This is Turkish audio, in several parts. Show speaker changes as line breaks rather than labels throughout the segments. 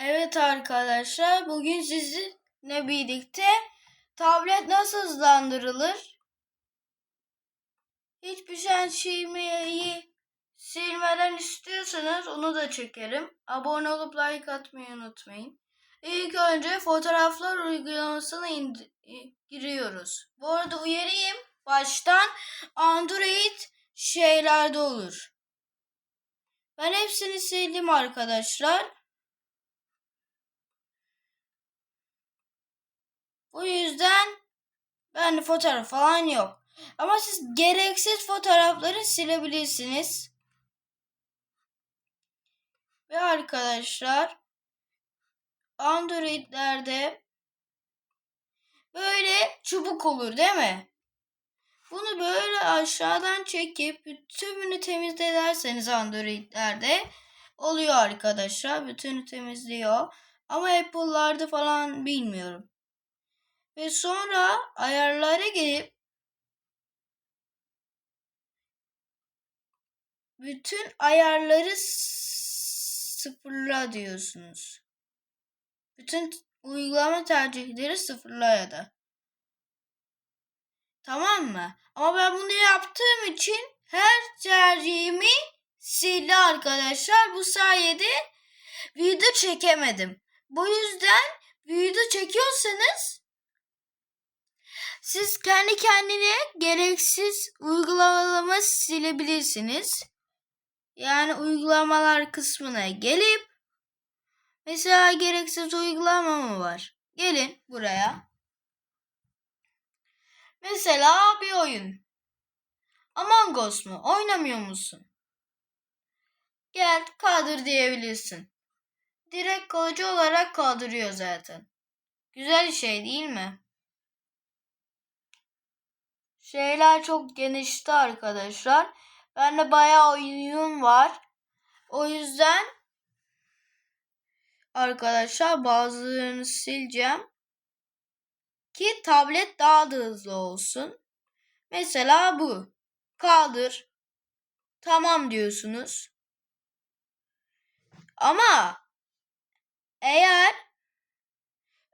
Evet arkadaşlar, bugün sizinle birlikte tablet nasıl hızlandırılır? Hiçbir şey silmeyi silmeden istiyorsanız onu da çekerim. Abone olup like atmayı unutmayın. İlk önce fotoğraflar uygulamasına indi- giriyoruz. Bu arada uyarayım. Baştan Android şeylerde olur. Ben hepsini sildim arkadaşlar. Bu yüzden ben fotoğraf falan yok. Ama siz gereksiz fotoğrafları silebilirsiniz. Ve arkadaşlar Android'lerde böyle çubuk olur değil mi? Bunu böyle aşağıdan çekip bütününü temizlerseniz Android'lerde oluyor arkadaşlar. Bütünü temizliyor. Ama Apple'larda falan bilmiyorum. Ve sonra ayarlara gelip bütün ayarları sıfırla diyorsunuz. Bütün uygulama tercihleri sıfırla ya da. Tamam mı? Ama ben bunu yaptığım için her tercihimi sildi arkadaşlar. Bu sayede video çekemedim. Bu yüzden video çekiyorsanız siz kendi kendine gereksiz uygulamaları silebilirsiniz. Yani uygulamalar kısmına gelip mesela gereksiz uygulama mı var? Gelin buraya. Mesela bir oyun. Among Us mu? Oynamıyor musun? Gel kaldır diyebilirsin. Direkt kalıcı olarak kaldırıyor zaten. Güzel şey değil mi? Şeyler çok genişti arkadaşlar. Bende bayağı oyun var. O yüzden arkadaşlar bazılarını sileceğim. Ki tablet daha da hızlı olsun. Mesela bu. Kaldır. Tamam diyorsunuz. Ama eğer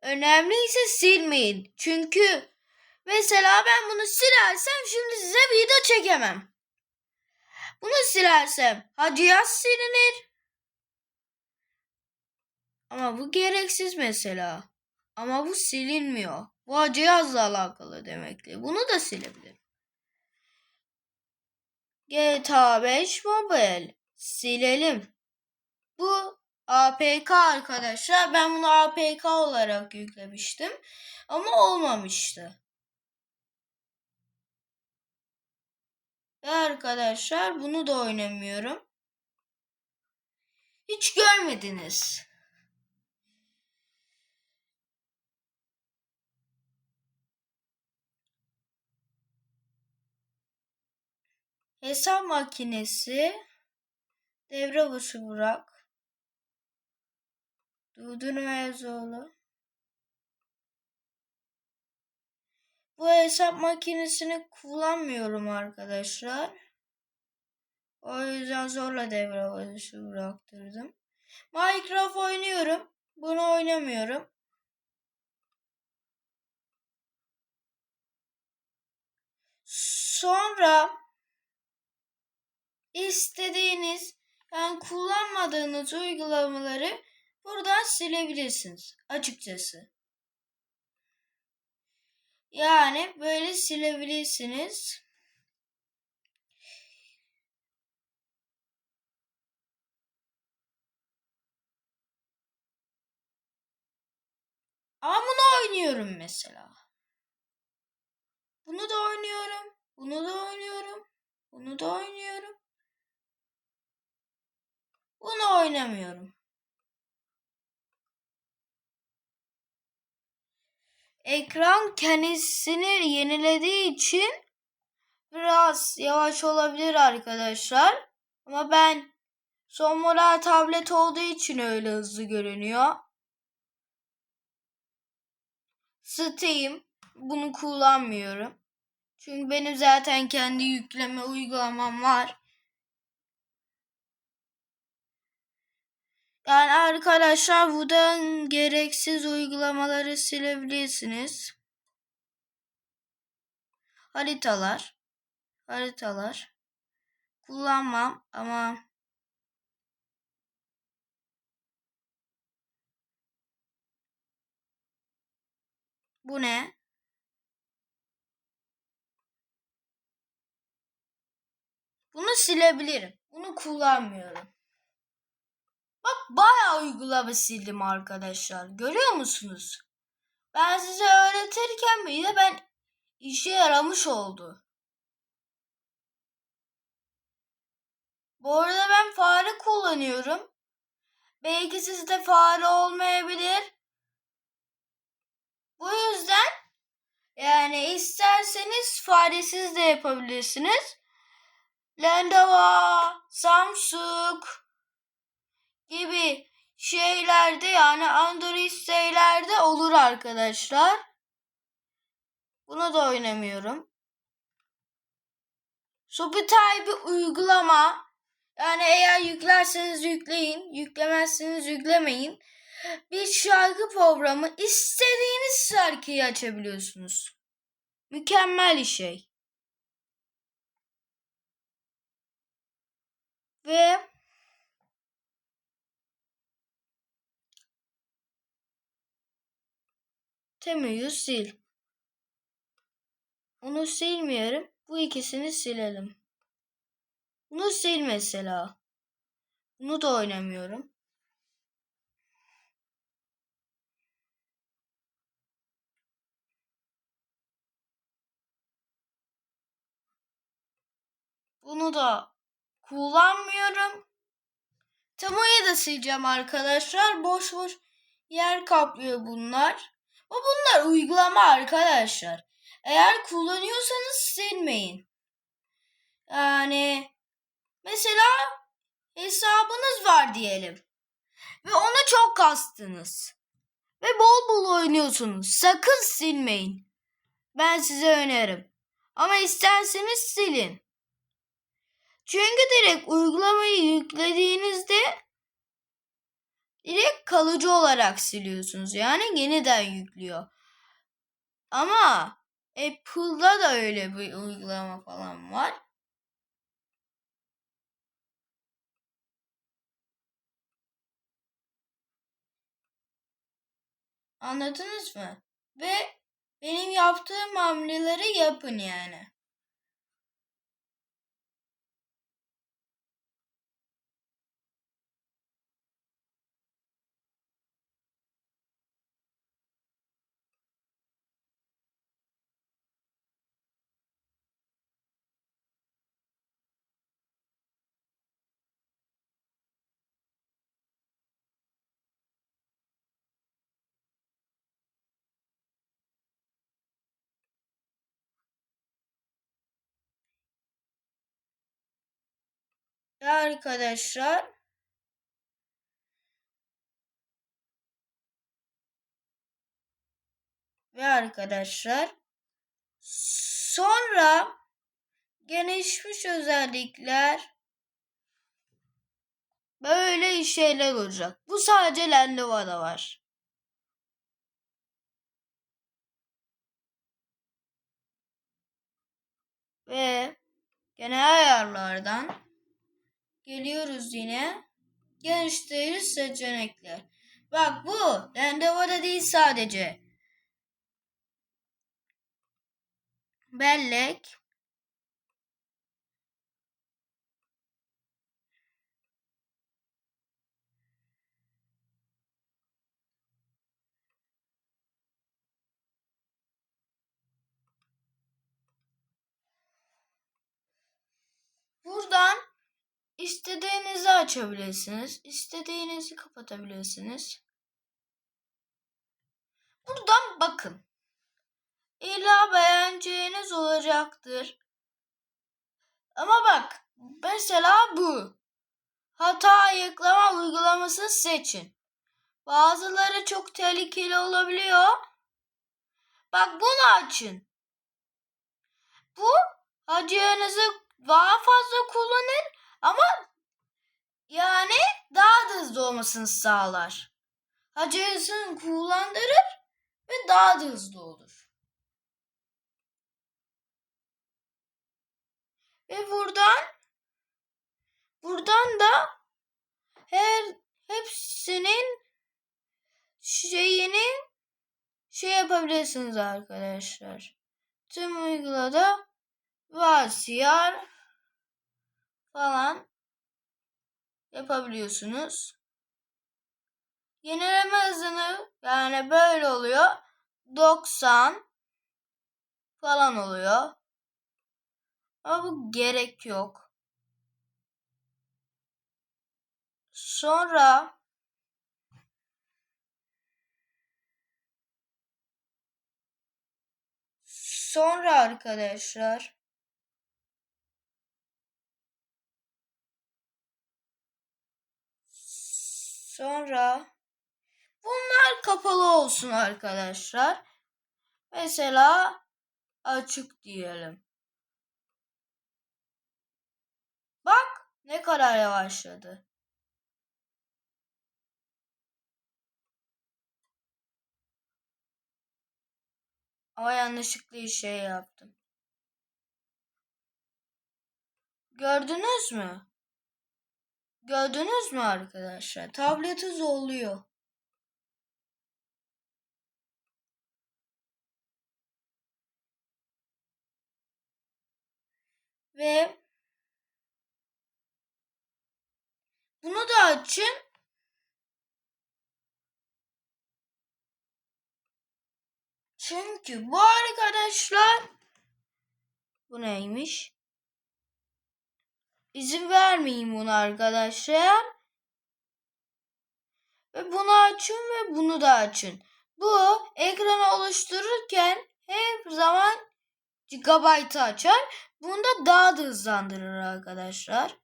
önemliyse silmeyin. Çünkü Mesela ben bunu silersem şimdi size video çekemem. Bunu silersem ha cihaz silinir. Ama bu gereksiz mesela. Ama bu silinmiyor. Bu cihazla alakalı demektir. Bunu da silebilirim. GTA 5 Mobile. Silelim. Bu APK arkadaşlar. Ben bunu APK olarak yüklemiştim. Ama olmamıştı. Arkadaşlar bunu da oynamıyorum. Hiç görmediniz. Hesap makinesi devre başı bırak. Durdurma yazılı. Bu hesap makinesini kullanmıyorum arkadaşlar. O yüzden zorla devre başı bıraktırdım. Minecraft oynuyorum. Bunu oynamıyorum. Sonra istediğiniz yani kullanmadığınız uygulamaları buradan silebilirsiniz açıkçası. Yani böyle silebilirsiniz. Ama bunu oynuyorum mesela. Bunu da oynuyorum. Bunu da oynuyorum. Bunu da oynuyorum. Bunu oynamıyorum. Ekran kendisini yenilediği için biraz yavaş olabilir arkadaşlar. Ama ben son model tablet olduğu için öyle hızlı görünüyor. Steam bunu kullanmıyorum. Çünkü benim zaten kendi yükleme uygulamam var. Yani arkadaşlar buradan gereksiz uygulamaları silebilirsiniz. Haritalar. Haritalar. Kullanmam ama Bu ne? Bunu silebilirim. Bunu kullanmıyorum. Bak bayağı uygulama sildim arkadaşlar. Görüyor musunuz? Ben size öğretirken bile ben işe yaramış oldu. Bu arada ben fare kullanıyorum. Belki sizde fare olmayabilir. Bu yüzden yani isterseniz faresiz de yapabilirsiniz. Lenovo, Samsung gibi şeylerde yani Android şeylerde olur arkadaşlar. Bunu da oynamıyorum. Spotify bir uygulama. Yani eğer yüklerseniz yükleyin, yüklemezseniz yüklemeyin. Bir şarkı programı istediğiniz şarkıyı açabiliyorsunuz. Mükemmel bir şey. Ve Temu'yu sil. Onu silmiyorum. Bu ikisini silelim. Bunu sil mesela. Bunu da oynamıyorum. Bunu da kullanmıyorum. Tamoyu da sileceğim arkadaşlar. Boş boş yer kaplıyor bunlar. Bu bunlar uygulama arkadaşlar. Eğer kullanıyorsanız silmeyin. Yani mesela hesabınız var diyelim. Ve onu çok kastınız. Ve bol bol oynuyorsunuz. Sakın silmeyin. Ben size önerim. Ama isterseniz silin. Çünkü direkt uygulamayı yüklediğinizde direkt kalıcı olarak siliyorsunuz. Yani yeniden yüklüyor. Ama Apple'da da öyle bir uygulama falan var. Anladınız mı? Ve benim yaptığım hamleleri yapın yani. Arkadaşlar ve arkadaşlar sonra gelişmiş özellikler böyle şeyler olacak. Bu sadece Lenovo'da var. Ve genel ayarlardan Geliyoruz yine. Geliştirici seçenekler. Bak bu Lenovo'da değil sadece. Bellek. Buradan İstediğinizi açabilirsiniz. İstediğinizi kapatabilirsiniz. Buradan bakın. İlla beğeneceğiniz olacaktır. Ama bak mesela bu. Hata ayıklama uygulamasını seçin. Bazıları çok tehlikeli olabiliyor. Bak bunu açın. Bu hacıyanızı daha fazla kullanır ama Yani daha da hızlı olmasını sağlar. Acelesini kullandırır ve daha da hızlı olur. Ve buradan buradan da her hepsinin şeyini şey yapabilirsiniz arkadaşlar. Tüm uygulada vasiyar falan yapabiliyorsunuz. Yenileme hızını yani böyle oluyor. 90 falan oluyor. Ama bu gerek yok. Sonra sonra arkadaşlar sonra bunlar kapalı olsun arkadaşlar. Mesela açık diyelim. Bak ne kadar yavaşladı. Ama yanlışlıkla şey yaptım. Gördünüz mü? Gördünüz mü arkadaşlar? Tableti zorluyor. Ve bunu da açın. Çünkü bu arkadaşlar bu neymiş? İzin vermeyin bunu arkadaşlar. Ve bunu açın ve bunu da açın. Bu ekranı oluştururken her zaman gigabyte açar. Bunda daha da hızlandırır arkadaşlar.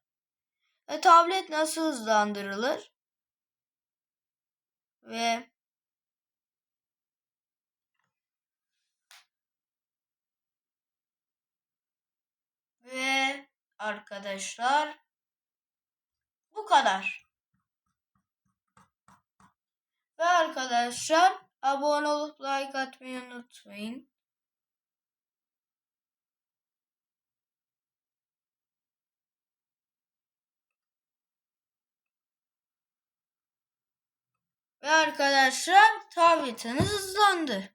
Ve tablet nasıl hızlandırılır? Ve ve arkadaşlar bu kadar. Ve arkadaşlar abone olup like atmayı unutmayın. Ve arkadaşlar tabletiniz hızlandı.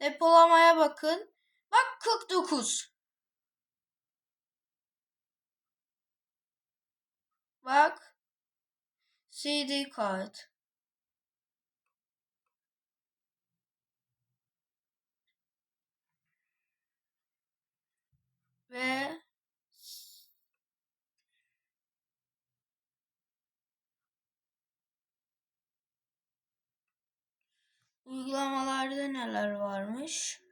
Depolamaya bakın. Bak 49. Bak. CD kart. Ve uygulamalarda neler varmış?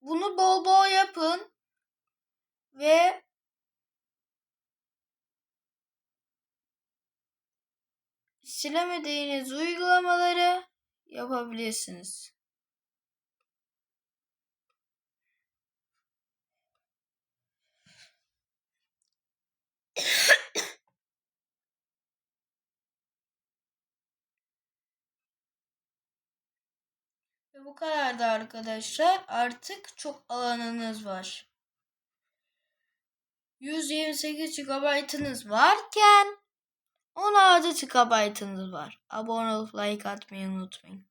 Bunu bol bol yapın ve silemediğiniz uygulamaları yapabilirsiniz. Ve bu kadar da arkadaşlar. Artık çok alanınız var. 128 GB'ınız varken 16 GB'ınız var. Abone olup like atmayı unutmayın.